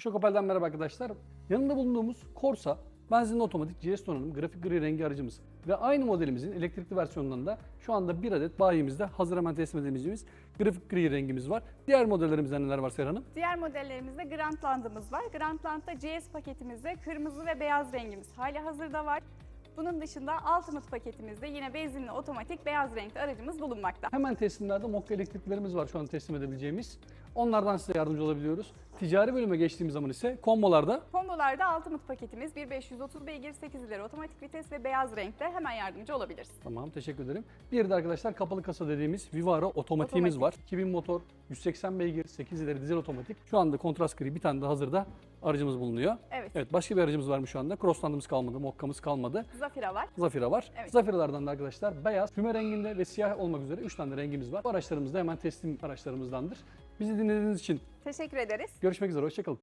Uşak Opel'den merhaba arkadaşlar. Yanında bulunduğumuz Corsa benzinli otomatik GS donanım grafik gri rengi aracımız ve aynı modelimizin elektrikli versiyonundan da şu anda bir adet bayimizde hazır hemen teslim edebileceğimiz grafik gri rengimiz var. Diğer modellerimizde neler var Seyhan Hanım? Diğer modellerimizde Grandland'ımız var. Grandland'da CS paketimizde kırmızı ve beyaz rengimiz hali hazırda var. Bunun dışında Ultimate paketimizde yine benzinli otomatik beyaz renkli aracımız bulunmakta. Hemen teslimlerde Mokka elektriklerimiz var şu an teslim edebileceğimiz. Onlardan size yardımcı olabiliyoruz. Ticari bölüme geçtiğimiz zaman ise kombolarda Kombolarda Ultimate paketimiz 1530 beygir 8 ileri otomatik vites ve beyaz renkte hemen yardımcı olabiliriz. Tamam teşekkür ederim. Bir de arkadaşlar kapalı kasa dediğimiz Vivaro otomatiğimiz var. 2000 motor, 180 beygir, 8 ileri dizel otomatik. Şu anda kontrast gri bir tane de hazırda aracımız bulunuyor. Evet. Evet başka bir aracımız var mı şu anda? Crossland'ımız kalmadı, Mokka'mız kalmadı. Zafira var. Zafira var. Evet. Zafiralardan da arkadaşlar beyaz, füme renginde ve siyah olmak üzere 3 tane rengimiz var. Bu araçlarımız da hemen teslim araçlarımızdandır. Bizi dinlediğiniz için Teşekkür ederiz. görüşmek üzere, hoşçakalın.